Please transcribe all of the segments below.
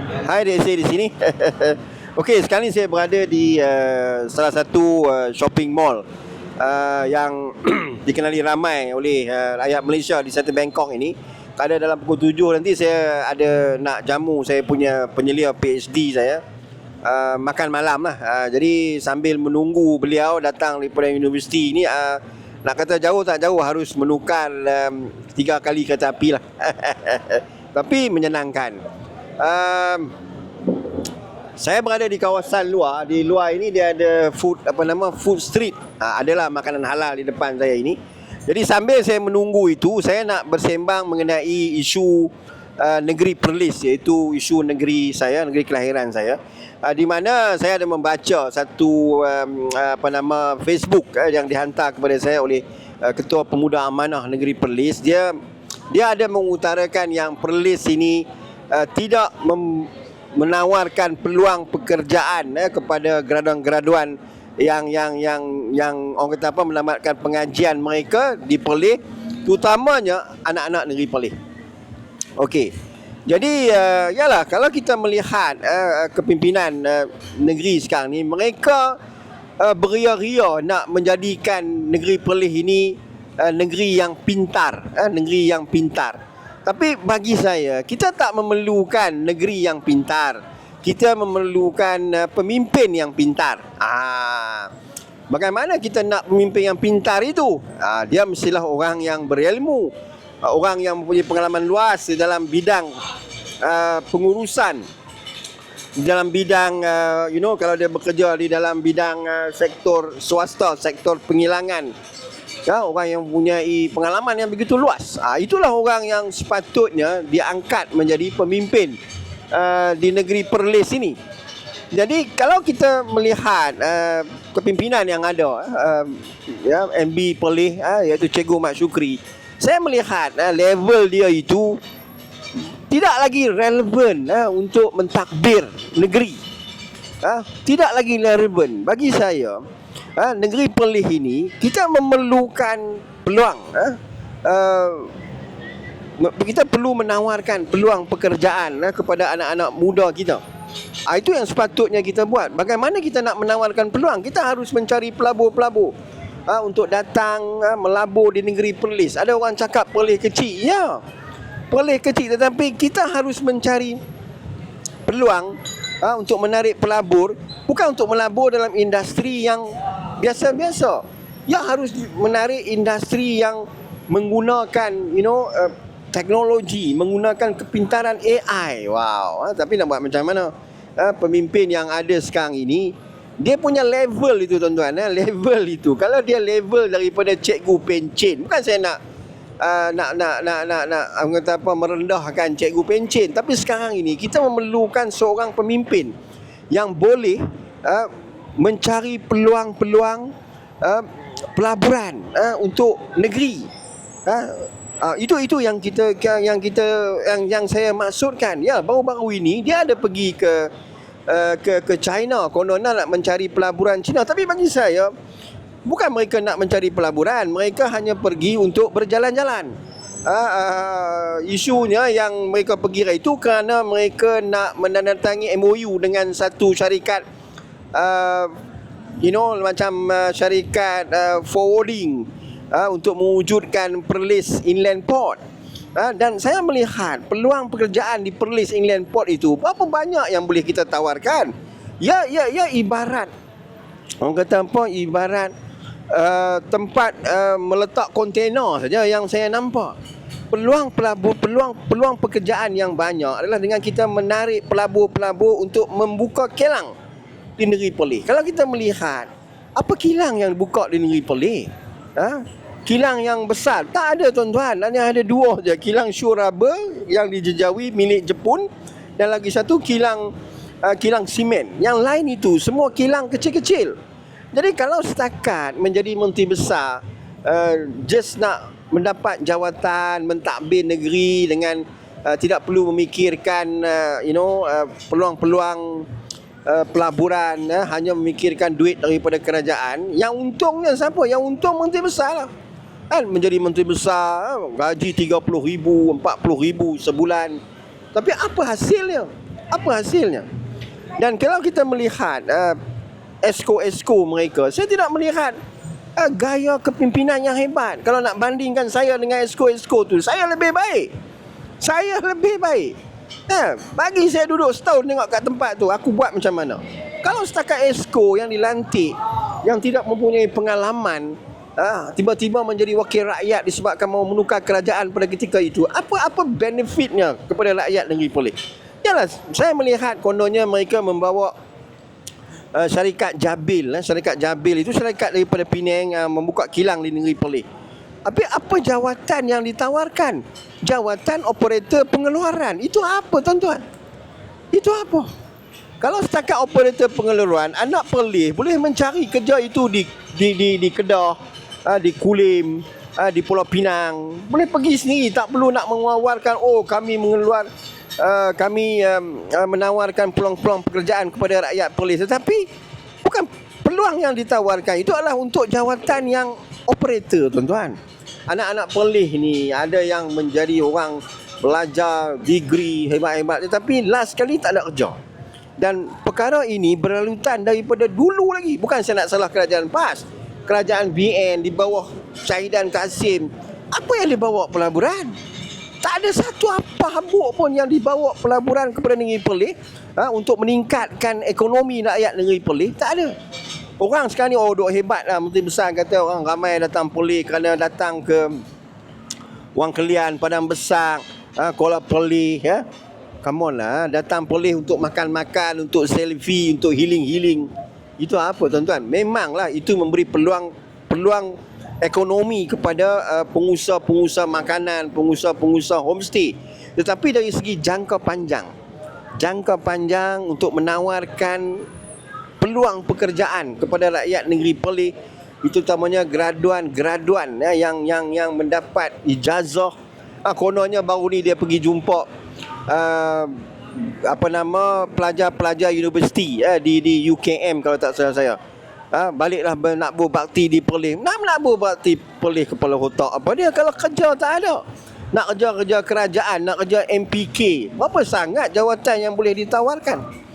Hai Dek saya di sini. Okey, sekarang ni saya berada di uh, salah satu uh, shopping mall uh, yang dikenali ramai oleh uh, rakyat Malaysia di Selatan Bangkok ini. Pada dalam pukul 7 nanti saya ada nak jamu saya punya penyelia PhD saya. Uh, makan malam lah. Uh, jadi sambil menunggu beliau datang daripada universiti ini uh, nak kata jauh tak jauh harus menukar um, tiga kali kereta api lah. Tapi menyenangkan. Um, saya berada di kawasan luar. Di luar ini dia ada food apa nama food street. Ha, adalah makanan halal di depan saya ini. Jadi sambil saya menunggu itu, saya nak bersembang mengenai isu uh, negeri Perlis iaitu isu negeri saya, negeri kelahiran saya. Uh, di mana saya ada membaca satu um, apa nama Facebook uh, yang dihantar kepada saya oleh uh, Ketua Pemuda Amanah Negeri Perlis. Dia dia ada mengutarakan yang Perlis ini uh, tidak mem, menawarkan peluang pekerjaan eh, kepada graduan-graduan yang yang yang yang orang kata apa menamatkan pengajian mereka di Perlis terutamanya anak-anak negeri Perlis. Okey. Jadi uh, yalah kalau kita melihat uh, kepimpinan uh, negeri sekarang ni mereka uh, beria-ria nak menjadikan negeri Perlis ini uh, negeri yang pintar, uh, negeri yang pintar. Tapi bagi saya, kita tak memerlukan negeri yang pintar. Kita memerlukan uh, pemimpin yang pintar. Ah, bagaimana kita nak pemimpin yang pintar itu? Ah, dia mestilah orang yang berilmu, uh, orang yang mempunyai pengalaman luas di dalam bidang uh, pengurusan di dalam bidang uh, you know kalau dia bekerja di dalam bidang uh, sektor swasta sektor penghilangan ya, orang yang mempunyai pengalaman yang begitu luas. Ha, itulah orang yang sepatutnya diangkat menjadi pemimpin uh, di negeri Perlis ini. Jadi kalau kita melihat uh, kepimpinan yang ada uh, ya MB Perlis uh, iaitu Cikgu Mat Syukri, saya melihat uh, level dia itu tidak lagi relevan uh, untuk mentakbir negeri. Uh, tidak lagi relevan bagi saya ha, negeri Perlis ini kita memerlukan peluang ha, uh, kita perlu menawarkan peluang pekerjaan ha, kepada anak-anak muda kita. Ha, itu yang sepatutnya kita buat. Bagaimana kita nak menawarkan peluang? Kita harus mencari pelabur-pelabur ha, untuk datang ha, melabur di negeri Perlis. Ada orang cakap Perlis kecil. Ya Perlis kecil tetapi kita harus mencari peluang ha, untuk menarik pelabur bukan untuk melabur dalam industri yang biasa-biasa. Ya harus menarik industri yang menggunakan you know uh, teknologi, menggunakan kepintaran AI. Wow, ha, tapi nak buat macam mana? Ha, pemimpin yang ada sekarang ini dia punya level itu tuan-tuan, ha, level itu. Kalau dia level daripada cikgu pencen, bukan saya nak uh, nak nak nak nak nak kata apa merendahkan cikgu pencen, tapi sekarang ini kita memerlukan seorang pemimpin yang boleh uh, mencari peluang-peluang uh, pelaburan uh, untuk negeri. Uh, uh, itu itu yang kita yang kita yang yang saya maksudkan. Ya, baru-baru ini dia ada pergi ke uh, ke ke China kononnya nak mencari pelaburan China tapi bagi saya bukan mereka nak mencari pelaburan, mereka hanya pergi untuk berjalan-jalan. Uh, uh, isunya yang mereka pergi itu kerana mereka nak menandatangani MOU dengan satu syarikat uh, you know macam uh, syarikat uh, forwarding uh, untuk mewujudkan Perlis Inland Port. Uh, dan saya melihat peluang pekerjaan di Perlis Inland Port itu berapa banyak yang boleh kita tawarkan. Ya ya ya ibarat orang kata apa ibarat uh, tempat uh, meletak kontainer saja yang saya nampak. Peluang pelabur peluang peluang pekerjaan yang banyak adalah dengan kita menarik pelabur-pelabur untuk membuka kelang di negeri Perlis. Kalau kita melihat apa kilang yang buka di negeri Perlis? Ha? Kilang yang besar tak ada tuan-tuan. Hanya ada dua saja. Kilang Shuraba yang dijejawi milik Jepun dan lagi satu kilang uh, kilang simen. Yang lain itu semua kilang kecil-kecil. Jadi kalau setakat menjadi menteri besar uh, just nak mendapat jawatan mentadbir negeri dengan uh, tidak perlu memikirkan uh, you know uh, peluang-peluang uh, pelaburan uh, hanya memikirkan duit daripada kerajaan yang untungnya siapa yang untung menteri besar lah kan menjadi menteri besar gaji 30 ribu 40 ribu sebulan tapi apa hasilnya Apa hasilnya? Dan kalau kita melihat uh, esko-esko mereka, saya tidak melihat uh, gaya kepimpinan yang hebat. Kalau nak bandingkan saya dengan esko-esko tu, saya lebih baik. Saya lebih baik. Ha, bagi saya duduk setahun tengok kat tempat tu, aku buat macam mana? Kalau setakat esko yang dilantik, yang tidak mempunyai pengalaman, ha, tiba-tiba menjadi wakil rakyat disebabkan mau menukar kerajaan pada ketika itu, apa apa benefitnya kepada rakyat negeri Perlis? Yalah, saya melihat kononnya mereka membawa uh, syarikat Jabil. Eh. Syarikat Jabil itu syarikat daripada Penang uh, membuka kilang di negeri Perlis. Tapi apa jawatan yang ditawarkan? Jawatan operator pengeluaran. Itu apa tuan-tuan? Itu apa? Kalau setakat operator pengeluaran, anak Perlis boleh mencari kerja itu di di di, di Kedah, uh, di Kulim, uh, di Pulau Pinang. Boleh pergi sendiri, tak perlu nak mengeluarkan oh kami mengeluar uh, kami um, uh, menawarkan peluang-peluang pekerjaan kepada rakyat polis tetapi bukan peluang yang ditawarkan itu adalah untuk jawatan yang operator tuan-tuan. Anak-anak polis ni ada yang menjadi orang belajar degree hebat-hebat tetapi last kali tak ada kerja. Dan perkara ini berlalutan daripada dulu lagi. Bukan saya nak salah kerajaan PAS. Kerajaan BN di bawah Syahidan Kasim. Apa yang dibawa pelaburan? Tak ada satu apa habuk pun yang dibawa pelaburan kepada negeri Perlis ha, untuk meningkatkan ekonomi rakyat negeri Perlis. Tak ada. Orang sekarang ni oh duk hebat lah Menteri Besar kata orang ramai datang Perlis kerana datang ke Wang Kelian, Padang Besar, ha, Kuala Perlis ya. Come on lah, datang Perlis untuk makan-makan, untuk selfie, untuk healing-healing. Itu apa tuan-tuan? Memanglah itu memberi peluang peluang ekonomi kepada uh, pengusaha-pengusaha makanan, pengusaha-pengusaha homestay. Tetapi dari segi jangka panjang, jangka panjang untuk menawarkan peluang pekerjaan kepada rakyat negeri Perlis itu utamanya graduan-graduan ya, yang yang yang mendapat ijazah ah, kononnya baru ni dia pergi jumpa uh, apa nama pelajar-pelajar universiti ya, di di UKM kalau tak salah saya ha, baliklah nak buat bakti di Perlis. Nak nak buat bakti Perlis kepala otak apa dia kalau kerja tak ada. Nak kerja-kerja kerajaan, nak kerja MPK. Berapa sangat jawatan yang boleh ditawarkan?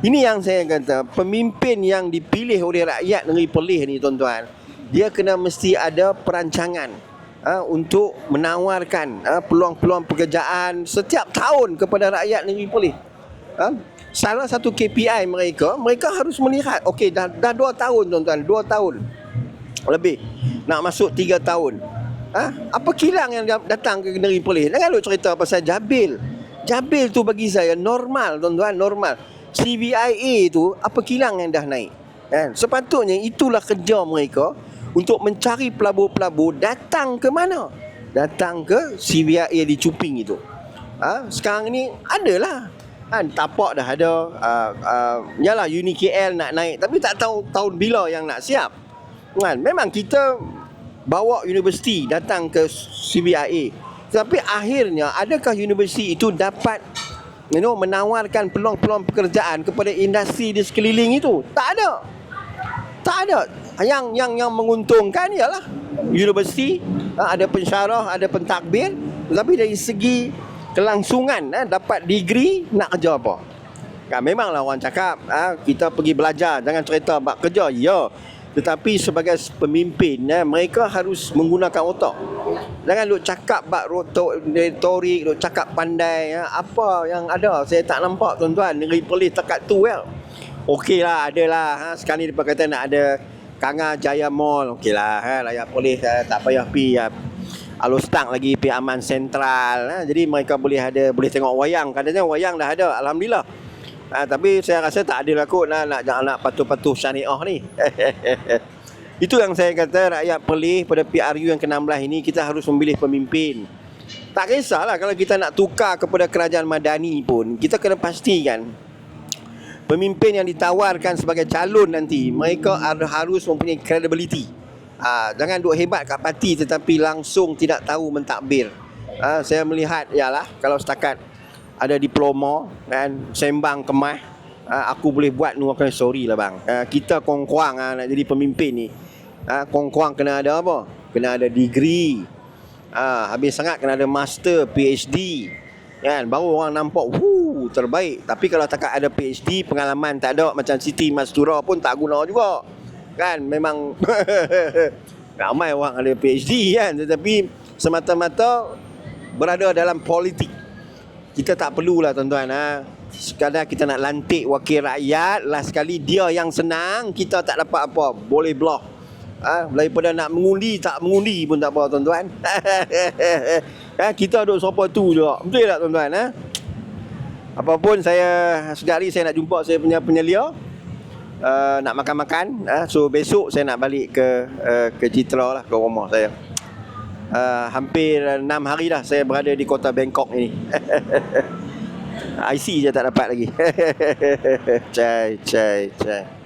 Ini yang saya kata, pemimpin yang dipilih oleh rakyat negeri Perlis ni tuan-tuan, dia kena mesti ada perancangan ha, untuk menawarkan ha, peluang-peluang pekerjaan setiap tahun kepada rakyat negeri Perlis. Ha? salah satu KPI mereka mereka harus melihat okey dah dah 2 tahun tuan-tuan 2 tahun lebih nak masuk 3 tahun ha? apa kilang yang datang ke negeri polis jangan lu cerita pasal Jabil Jabil tu bagi saya normal tuan-tuan normal CVIA tu apa kilang yang dah naik kan? Sepatutnya itulah kerja mereka untuk mencari pelabur-pelabur datang ke mana? Datang ke CVIA di Cuping itu. Ha? sekarang ni adalah kan? Tapak dah ada uh, uh, yalah uni KL nak naik tapi tak tahu tahun bila yang nak siap kan? Memang kita bawa universiti datang ke CBIA tapi akhirnya adakah universiti itu dapat you know menawarkan peluang-peluang pekerjaan kepada industri di sekeliling itu. Tak ada. Tak ada. Yang yang yang menguntungkan ialah universiti. Uh, ada pensyarah ada pentadbir. Tapi dari segi kelangsungan eh, dapat degree nak kerja apa? Kan memanglah orang cakap eh, kita pergi belajar jangan cerita bab kerja. Ya tetapi sebagai pemimpin eh, mereka harus menggunakan otak. Jangan duk cakap bab retorik duk cakap pandai eh, apa yang ada saya tak nampak tuan-tuan. Negeri polis tekat tu lah ada lah ha. ni dia kata nak ada Kanga Jaya Mall okey lah ha. rakyat polis eh, tak payah pi ya. Alustang lagi pihak aman sentral ha? jadi mereka boleh ada boleh tengok wayang. Katanya wayang dah ada alhamdulillah ha, tapi saya rasa tak adil aku lah nak jangan nak patuh-patuh syariah ni. Itu yang saya kata rakyat pelih pada PRU yang ke-16 ini kita harus memilih pemimpin. Tak kisahlah kalau kita nak tukar kepada kerajaan madani pun kita kena pastikan pemimpin yang ditawarkan sebagai calon nanti mereka harus mempunyai credibility. Ha, jangan duk hebat kat parti tetapi langsung tidak tahu mentakbir. Ha, saya melihat ialah kalau setakat ada diploma kan sembang kemah ha, aku boleh buat nu akan sorry lah bang. Ha, kita kongkuang ha, nak jadi pemimpin ni. Ha, kongkuang kena ada apa? Kena ada degree. Ha, habis sangat kena ada master PhD. Kan baru orang nampak wuh terbaik. Tapi kalau takat ada PhD, pengalaman tak ada macam Siti Mastura pun tak guna juga. Kan memang ramai orang ada PhD kan tetapi semata-mata berada dalam politik. Kita tak perlulah tuan-tuan ha. Sekadar kita nak lantik wakil rakyat Last sekali dia yang senang Kita tak dapat apa Boleh block ha, Daripada nak mengundi Tak mengundi pun tak apa tuan-tuan ha, Kita duduk sopa tu juga Betul tak tuan-tuan ha? Apapun saya Sekali saya nak jumpa Saya punya penyelia uh, Nak makan-makan ha? So besok saya nak balik ke uh, Ke Citra lah Ke rumah saya uh, Hampir 6 hari dah Saya berada di kota Bangkok ini. IC je tak dapat lagi. Cai, cai, cai